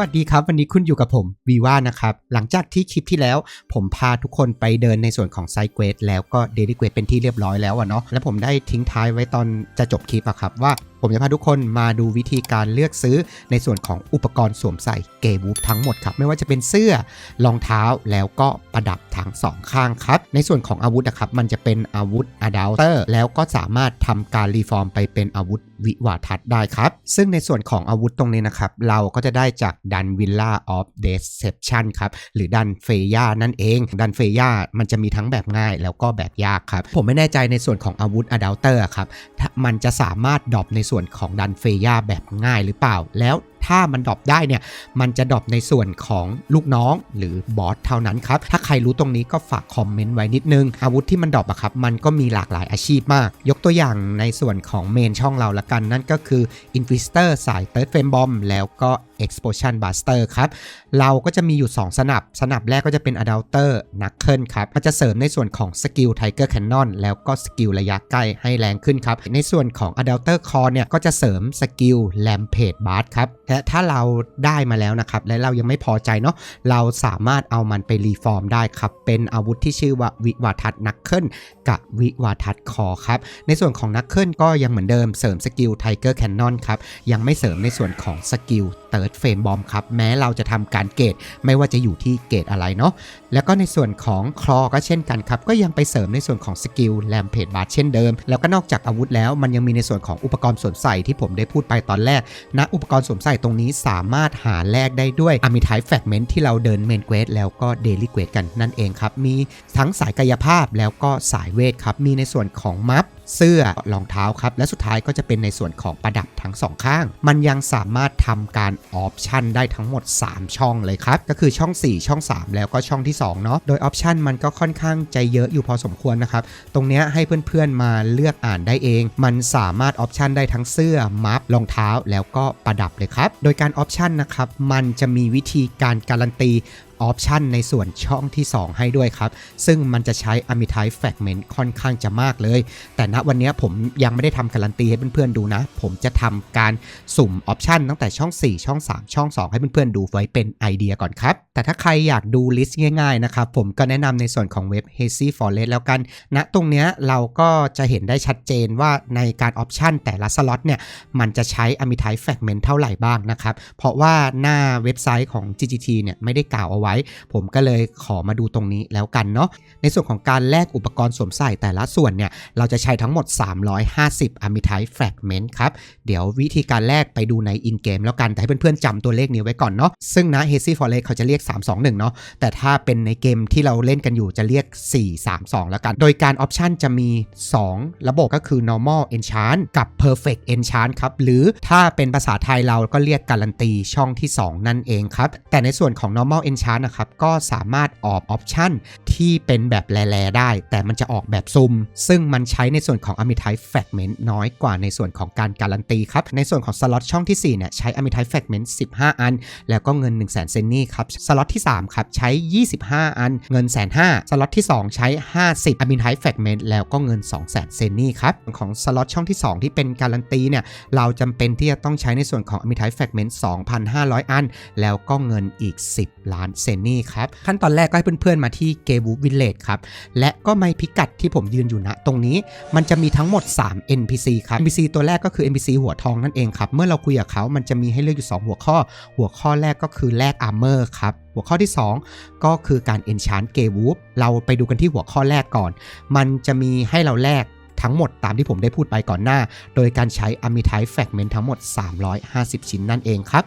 วัสดีครับ วันนี้คุณอยู่กับผมวีว่านะครับ หลังจากที่คลิปที่แล้ว ผมพาทุกคนไปเดินในส่วนของไซเควสแล้วก็เดลิเควสเป็นที่เรียบร้อยแล้วอะเนาะและผมได้ทิ้งท้ายไว้ตอนจะจบคลิปอะครับว่า ผมจะพาทุกคนมาดูวิธีการเลือกซื้อในส่วนของอุปกรณ์สวมใส่เกย์วูฟทั้งหมดครับ ไม่ว่าจะเป็นเสื้อรองเท้าแล้วก็ประดับทั้งสองข้างครับ ในส่วนของอาวุธนะครับ มันจะเป็นอาวุธอะดัลเตอร์แล้วก็สามารถทำการรีฟอร์มไปเป็นอาวุธวิวาทัศน์ได้ครับ ซึ่งในส่วนของอาวุธตรงนี้นะครับ เราก็จะได้จากดันวิลล่าออฟเดสเซปชันครับ หรือดันเฟย่านั่นเอง ดันเฟย่ามันจะมีทั้งแบบง่ายแล้วก็แบบยากครับ ผมไม่แน่ใจในส่วนของอาวุธอะดัลเตอร์ครับ มันจะสามารถดรอปในส่วนวนของดันเฟย่าแบบง่ายหรือเปล่า แล้ว ถ้ามันดรอปได้เนี่ย มันจะดรอปในส่วนของลูกน้องหรือบอสเท่านั้นครับ ถ้าใครรู้ตรงนี้ก็ฝากคอมเมนต์ไว้นิดนึง อาวุธที่มันดรอปอะครับ มันก็มีหลากหลายอาชีพมาก ยกตัวอย่างในส่วนของเมนช่องเราละกัน นั่นก็คือ i n q u i s i t o r สาย Third Frame Bomb แล้วก็ Explosion Buster ครับ เราก็จะมีอยู่ 2 สนับ สนับแรกก็จะเป็น Adulter Knuckle ครับ มันจะเสริมในส่วนของสกิล Tiger Cannon แล้วก็สกิลระยะใกล้ให้แรงขึ้นครับ ในส่วนของ Adulter Core เนี่ย ก็จะเสริมสกิล Rampage Blast ครับและถ้าเราได้มาแล้วนะครับ และเรายังไม่พอใจเนาะเราสามารถเอามันไปรีฟอร์มได้ครับ เป็นอาวุธที่ชื่อว่าวิวาทัศนักเคิลกับวิวาทัศคอครับ ในส่วนของนักเคิลก็ยังเหมือนเดิมเสริมสกิล Tiger Cannon ครับ ยังไม่เสริมในส่วนของสกิล Third Frame Bomb ครับ แม้เราจะทำการเกตไม่ว่าจะอยู่ที่เกตอะไรเนาะแล้วก็ในส่วนของคลอก็เช่นกันครับ ก็ยังไปเสริมในส่วนของสกิลแลมเพจบาร์เช่นเดิม แล้วก็นอกจากอาวุธแล้วมันยังมีในส่วนของอุปกรณ์สวมใส่ที่ผมได้พูดไปตอนแรกณอุปกรณ์สวมใส่ตรงนี้สามารถหาแลกได้ด้วยอะมิทายแฟกเมนที่เราเดินเมนเควสแล้วก็เดลิเควสกันนั่นเองครับ มีทั้งสายกายภาพแล้วก็สายเวทครับ มีในส่วนของมัฟ เสื้อรองเท้าครับ และสุดท้ายก็จะเป็นในส่วนของประดับทั้งสองข้าง มันยังสามารถทำการออปชันได้ทั้งหมด 3 ช่องเลยครับ ก็คือช่อง 4 ช่อง 3 แล้วก็ช่องที่2เนาะโดยออปชันมันก็ค่อนข้างใจเยอะอยู่พอสมควรนะครับ ตรงเนี้ยให้เพื่อนๆมาเลือกอ่านได้เอง มันสามารถออปชันได้ทั้งเสื้อมัฟรองเท้าแล้วก็ประดับเลยครับ โดยการออปชันนะครับมันจะมีวิธีการการันตี ออปชันในส่วนช่องที่ 2 ให้ด้วยครับ ซึ่งมันจะใช้ a m i t i แฟกเมนต์ค่อนข้างจะมากเลย แต่ณวันนี้ผมยังไม่ได้ทำการันตีให้เพื่อนๆดูนะ ผมจะทำการสุ่มออปชันตั้งแต่ช่อง 4 ช่อง 3 ช่อง 2 ให้เพื่อนๆดูไว้เป็นไอเดียก่อนครับ แต่ถ้าใครอยากดูลิสต์ง่ายๆนะครับ ผมก็แนะนำในส่วนของเว็บ Hazy Forest แล้วกันณตรงเนี้ยเราก็จะเห็นได้ชัดเจนว่าในการออปชันแต่ละสล็อตเนี่ยมันจะใช้ a m i t i แฟกเมนต์เท่าไหร่บ้างนะครับเพราะว่าหน้าเว็บไซต์ของ GGT เนี่ยไม่ได้กล่าวเอาไว้ผมก็เลยขอมาดูตรงนี้แล้วกันเนาะในส่วนของการแลกอุปกรณ์สวมใส่แต่ละส่วนเนี่ยเราจะใช้ทั้งหมด 350 a m i t i แฟกเมนต์ครับ เดี๋ยววิธีการแลกไปดูในอินเกมแล้วกัน แต่ให้เพื่อนๆจำตัวเลขนี้ไว้ก่อนเนาะซึ่งนะ Hazy Forest เขาจะเรียก 321 เนาะแต่ถ้าเป็นในเกมที่เราเล่นกันอยู่จะเรียก 432 แล้วกัน โดยการออปชันจะมี 2 ระบบก็คือ normal enchant กับ perfect enchant ครับ หรือถ้าเป็นภาษาไทยเราก็เรียกการันตีช่องที่ 2 นั่นเองครับ แต่ในส่วนของ normal enchant นะครับก็สามารถออกออปชันที่เป็นแบบแลๆได้ แต่มันจะออกแบบซุ่มซึ่งมันใช้ในส่วนของ a m i t i แฟกเมนต์น้อยกว่าในส่วนของการการันตีครับ ในส่วนของสล็อตช่องที่4เนี่ยใช้ a m i t i แฟกเมนต์15 อัน แล้วก็เงิน 1 0 0 0 0 0เซนนี่ครับสล็อตที่3ครับใช้ 25 อัน เงินแสนห้าสล็อตที่ 2 ใช้ 50 a m i t i แฟกเมนต์แล้วก็เงิน 2 0 0 0 0 0เซนนี่ครับของสล็อตช่องที่ 2 ที่เป็นการันตีเนี่ยเราจำเป็นที่จะต้องใช้ในส่วนของ a m i t i แฟกเมนต์2,500 อัน แล้วก็เงินอีก 10 ล้านเซนนี่ครับ ขั้นตอนแรกก็ให้เพื่อนๆมาที่เกบูวิลเลจครับ และก็ไม่พิกัดที่ผมยืนอยู่ณตรงนี้มันจะมีทั้งหมด 3 NPC ครับ NPC ตัวแรกก็คือ NPC หัวทองนั่นเองครับ เมื่อเราคุยกับเขามันจะมีให้เลือกอยู่ 2 หัวข้อ หัวข้อแรกก็คือแลก Armor ครับหัวข้อที่ 2 ก็คือการ Enchant g a y w o o p เราไปดูกันที่หัวข้อแรกก่อน มันจะมีให้เราแลก ทั้งหมดตามที่ผมได้พูดไปก่อนหน้า โดยการใช้ a m i t i แฟกเมนต์ทั้งหมด 350 ชิ้นนั่นเองครับ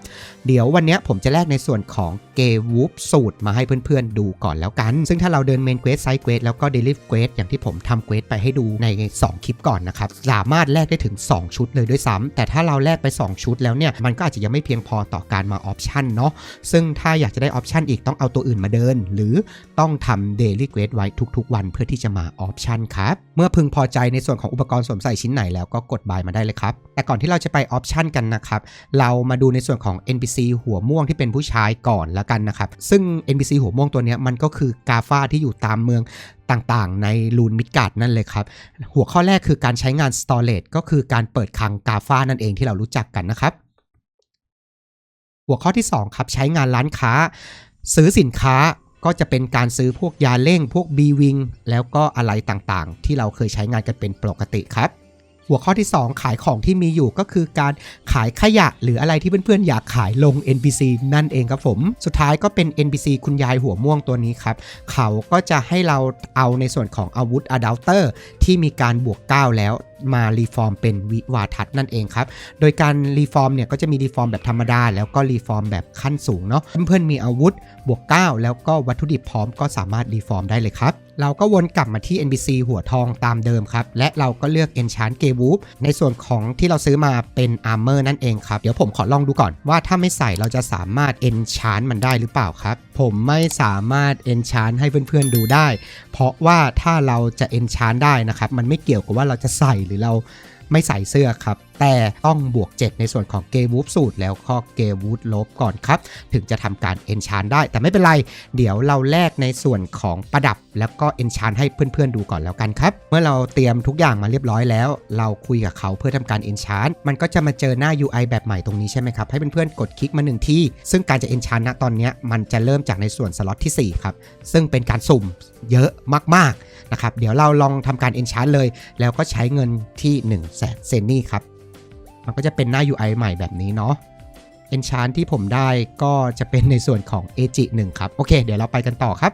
เดี๋ยววันนี้ผมจะแลกในส่วนของเกวูฟสูตรมาให้เพื่อนๆดูก่อนแล้วกัน ซึ่งถ้าเราเดินเมนเควสไซด์เควสแล้วก็เดลิฟเควสอย่างที่ผมทำเควสไปให้ดูใน 2 คลิปก่อนนะครับ สามารถแลกได้ถึง 2 ชุดเลยด้วยซ้ำแต่ถ้าเราแลกไป 2 ชุดแล้วเนี่ย มันก็อาจจะยังไม่เพียงพอต่อการมาออปชันเนาะ ซึ่งถ้าอยากจะได้ออปชันอีกต้องเอาตัวอื่นมาเดิน หรือต้องทำเดลิเควสไว้ทุกๆ วันเพื่อที่จะมาออปชันครับ เมื่อพึงพอใจในส่วนของอุปกรณ์สวมใส่ชิ้นไหนแล้วก็กดบายมาได้เลยครับ แต่ก่อนที่เราจะไปออปชันกันนะครับ เรามาดูในส่วนของ NPC หัวม่วงที่เป็นผู้ชายก่อนแล้วกันนะครับ ซึ่ง NPC หัวม่วงตัวนี้มันก็คือกาฟาที่อยู่ตามเมืองต่างๆ ในลูนมิดการ์ดนั่นเลยครับ หัวข้อแรกคือการใช้งาน storage ก็คือการเปิดคลังกาฟานั่นเองที่เรารู้จักกันนะครับ หัวข้อที่2ครับใช้งานร้านค้า ซื้อสินค้า ก็จะเป็นการซื้อพวกยาเร่งพวก B Wing แล้วก็อะไรต่างๆ ที่เราเคยใช้งานกันเป็นปกติครับ หัวข้อที่ 2 ขายของที่มีอยู่ก็คือการขายขยะ หรืออะไรที่เพื่อนๆอยากขายลง NPC นั่นเองครับผม สุดท้ายก็เป็น NPC คุณยายหัวม่วงตัวนี้ครับ เขาก็จะให้เราเอาในส่วนของอาวุธ Adulter ที่มีการบวก 9 แล้ว มารีฟอร์มเป็นวิวาทัศน์นั่นเองครับ โดยการรีฟอร์มเนี่ยก็จะมีรีฟอร์มแบบธรรมดา แล้วก็รีฟอร์มแบบขั้นสูงเนาะเพื่อนๆมีอาวุธบวก 9 แล้วก็วัตถุดิบพร้อมก็สามารถรีฟอร์มได้เลยครับเราก็วนกลับมาที่ NPC หัวทองตามเดิมครับ และเราก็เลือก Enchant g a w o o p ในส่วนของที่เราซื้อมาเป็น Armor นั่นเองครับ เดี๋ยวผมขอลองดูก่อนว่าถ้าไม่ใส่เราจะสามารถ Enchant มันได้หรือเปล่าครับ ผมไม่สามารถ Enchant ให้เพื่อนๆดูได้ เพราะว่าถ้าเราจะ Enchant ได้นะครับ มันไม่เกี่ยวกับว่าเราจะใส่หรือเราไม่ใส่เสื้อครับ แต่ต้องบวก 7 ในส่วนของเกวูฟสูตร แล้วก็เกวูดลบก่อนครับ ถึงจะทำการ Enchant ได้ แต่ไม่เป็นไร เดี๋ยวเราแลกในส่วนของประดับ แล้วก็ Enchant ให้เพื่อนๆดูก่อนแล้วกันครับ เมื่อเราเตรียมทุกอย่างมาเรียบร้อยแล้ว เราคุยกับเขาเพื่อทำการ Enchant มันก็จะมาเจอหน้า UI แบบใหม่ตรงนี้ใช่ไหมครับ ให้เพื่อนๆกดคลิกมาหนึ่งที่ซึ่งการจะ Enchant ณตอนนี้มันจะเริ่มจากในส่วนสล็อตที่4ครับซึ่งเป็นการสุ่มเยอะมากๆนะครับเดี๋ยวเราลองทำการ Enchant เลย แล้วก็ใช้เงินที่ 1 0 0 0 0แสนเซนนี่ครับ มันก็จะเป็นหน้า UI ใหม่แบบนี้เนาะ Enchant ที่ผมได้ก็จะเป็นในส่วนของ AG 1ครับ โอเค เดี๋ยวเราไปกันต่อครับ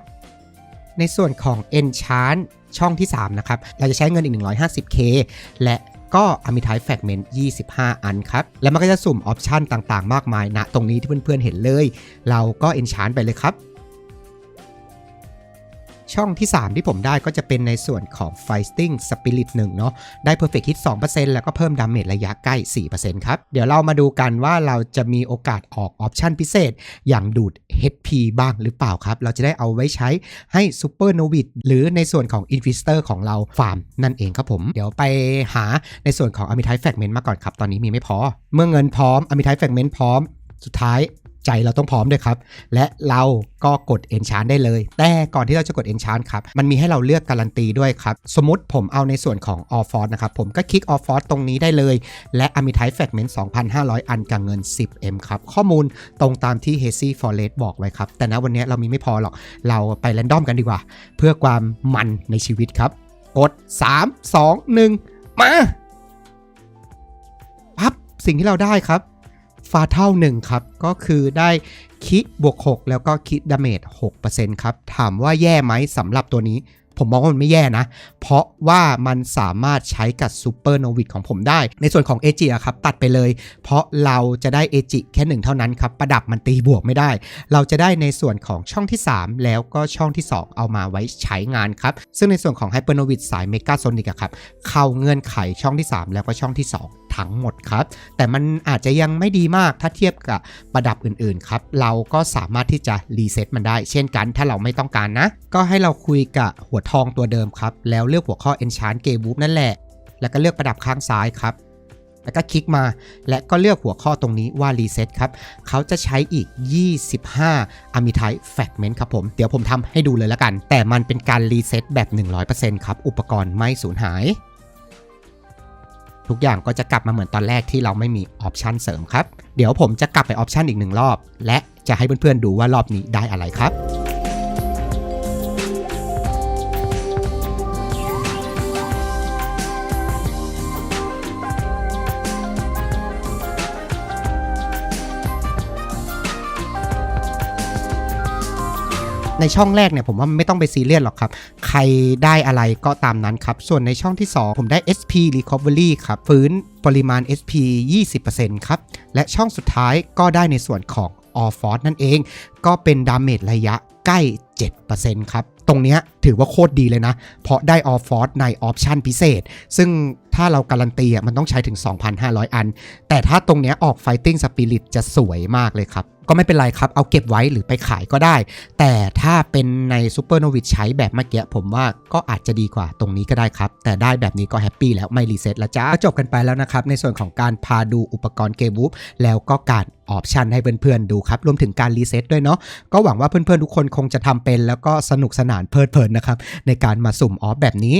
ในส่วนของ Enchant ช่องที่ 3 นะครับ เราจะใช้เงินอีก 150k และก็ a m i t i Fragment 25 อันครับ แล้วมันก็จะสุ่มออปชันต่างๆ มากมายณตรงนี้ที่เพื่อนๆเห็นเลย เราก็ Enchant ไปเลยครับ ช่องที่ 3 ที่ผมได้ก็จะเป็นในส่วนของ Fighting Spirit 1 เนาะได้ Perfect Hit 2%แล้วก็เพิ่มดาเมจระยะใกล้ 4%ครับ เดี๋ยวเรามาดูกันว่าเราจะมีโอกาสออกออปชันพิเศษ อย่างดูด HP บ้างหรือเปล่าครับ เราจะได้เอาไว้ใช้ให้ Super n o v i d หรือในส่วนของ Invistor ของเราฟาร์มนั่นเองครับผม เดี๋ยวไปหาในส่วนของ a m i t i Fragment มาก่อนครับ ตอนนี้มีไม่พอ เมื่อเงินพร้อม a m i t i Fragment พร้อมสุดท้าย ใจเราต้องพร้อมด้วยครับ และเราก็กด Enchant ได้เลย แต่ก่อนที่เราจะกด Enchant ครับ มันมีให้เราเลือกการันตีด้วยครับ สมมติผมเอาในส่วนของ All Force นะครับ ผมก็คลิก All Force ตรงนี้ได้เลย และ a m i t i Fragment 2,500 อันกับเงิน 10M ครับ ข้อมูลตรงตามที่ Hazy Forest บอกไว้ครับ แต่ณวันนี้เรามีไม่พอหรอก เราไปแรนดอมกันดีกว่า เพื่อความมันในชีวิตครับ กด 3 2 1 มาปั๊บสิ่งที่เราได้ครับ ฟาเท่าหนึ่งครับ ก็คือได้คิบวก 6 แล้วก็คิดาเมจ6%ครับ ถามว่าแย่ไหมสำหรับตัวนี้ ผมมองว่ามันไม่แย่นะ เพราะว่ามันสามารถใช้กับซูเปอร์โนวิดของผมได้ ในส่วนของเอจิอะครับตัดไปเลย เพราะเราจะได้เอจิแค่หนึ่งเท่านั้นครับ ประดับมันตีบวกไม่ได้ เราจะได้ในส่วนของช่องที่ 3 แล้วก็ช่องที่ 2 เอามาไว้ใช้งานครับ ซึ่งในส่วนของไฮเปอร์โนวิดสายเมกาโซนิกอะครับเข้าเงื่อนไขช่องที่ 3 แล้วก็ช่องที่ 2ั้งหมดครับ แต่มันอาจจะยังไม่ดีมากถ้าเทียบกับประดับอื่นๆครับ เราก็สามารถที่จะรีเซ็ตมันได้ เช่นกัน ถ้าเราไม่ต้องการนะ ก็ให้เราคุยกับหัวทองตัวเดิมครับ แล้วเลือกหัวข้อ Enchant g a w o o p นั่นแหละ แล้วก็เลือกประดับข้างซ้ายครับแล้วก็คลิกมา และก็เลือกหัวข้อตรงนี้ว่า Reset ครับ เขาจะใช้อีก 25 a m i t i Fragment ครับผม เดี๋ยวผมทำให้ดูเลยล้วกัน แต่มันเป็นการรีเซ็ตแบบ 100%ครับ อุปกรณ์ไม่สูญหาย ทุกอย่างก็จะกลับมาเหมือนตอนแรกที่เราไม่มีออปชันเสริมครับ เดี๋ยวผมจะกลับไปออปชันอีกหนึ่งรอบ และจะให้เพื่อนๆดูว่ารอบนี้ได้อะไรครับ ในช่องแรกเนี่ยผมว่าไม่ต้องไปซีเรียสหรอกครับ ใครได้อะไรก็ตามนั้นครับ ส่วนในช่องที่ 2 ผมได้ SP Recovery ครับ ฟื้นปริมาณ SP 20%ครับ และช่องสุดท้ายก็ได้ในส่วนของ All Force นั่นเอง ก็เป็นดาเมจระยะใกล้ 7%ครับ ตรงนี้ถือว่าโคตรดีเลยนะ เพราะได้ All Force ในออปชันพิเศษ ซึ่งถ้าเราการันตีอะมันต้องใช้ถึง 2,500 อัน แต่ถ้าตรงนี้ออก Fighting Spirit จะสวยมากเลยครับ ก็ไม่เป็นไรครับ เอาเก็บไว้หรือไปขายก็ได้ แต่ถ้าเป็นในซูเปอร์โนวิดใช้แบบเมื่อกี้ผมว่าก็อาจจะดีกว่าตรงนี้ก็ได้ครับ แต่ได้แบบนี้ก็แฮปปี้แล้วไม่รีเซ็ตแล้วจ้าก็จบกันไปแล้วนะครับ ในส่วนของการพาดูอุปกรณ์เกมวูฟแล้วก็การออปชันให้เพื่อนๆดูครับ รวมถึงการรีเซ็ตด้วยเนาะก็หวังว่าเพื่อนๆทุกคนคงจะทำเป็น แล้วก็สนุกสนานเพลิดเพลินนะครับ ในการมาสุ่มออฟแบบนี้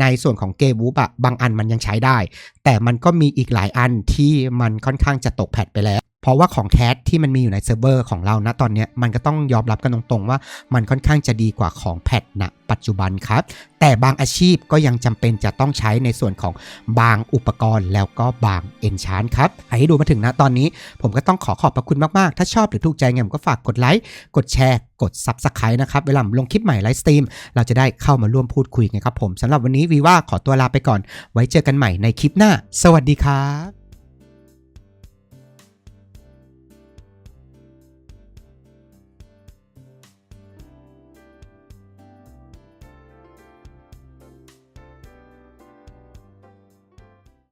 ในส่วนของเกมวูฟอะบางอันมันยังใช้ได้ แต่มันก็มีอีกหลายอันที่มันค่อนข้างจะตกแพทไปแล้ว เพราะว่าของแท้ที่มันมีอยู่ในเซิร์ฟเวอร์ของเรานะตอนนี้มันก็ต้องยอมรับกันตรงๆ ว่ามันค่อนข้างจะดีกว่าของแพทณปัจจุบันครับ แต่บางอาชีพก็ยังจำเป็นจะต้องใช้ในส่วนของบางอุปกรณ์แล้วก็บางเอนชานครับใครที่ดูมาถึงนะตอนนี้ ผมก็ต้องขอขอบพระคุณมากๆ ถ้าชอบหรือถูกใจไงผมก็ฝากกดไลค์กดแชร์ กด Subscribe นะครับ เวลามลงคลิปใหม่ไลฟ์สตรีมเราจะได้เข้ามาร่วมพูดคุยกันครับผมสำหรับวันนี้วีว่าขอตัวลาไปก่อน ไว้เจอกันใหม่ในคลิปหน้า สวัสดีครับ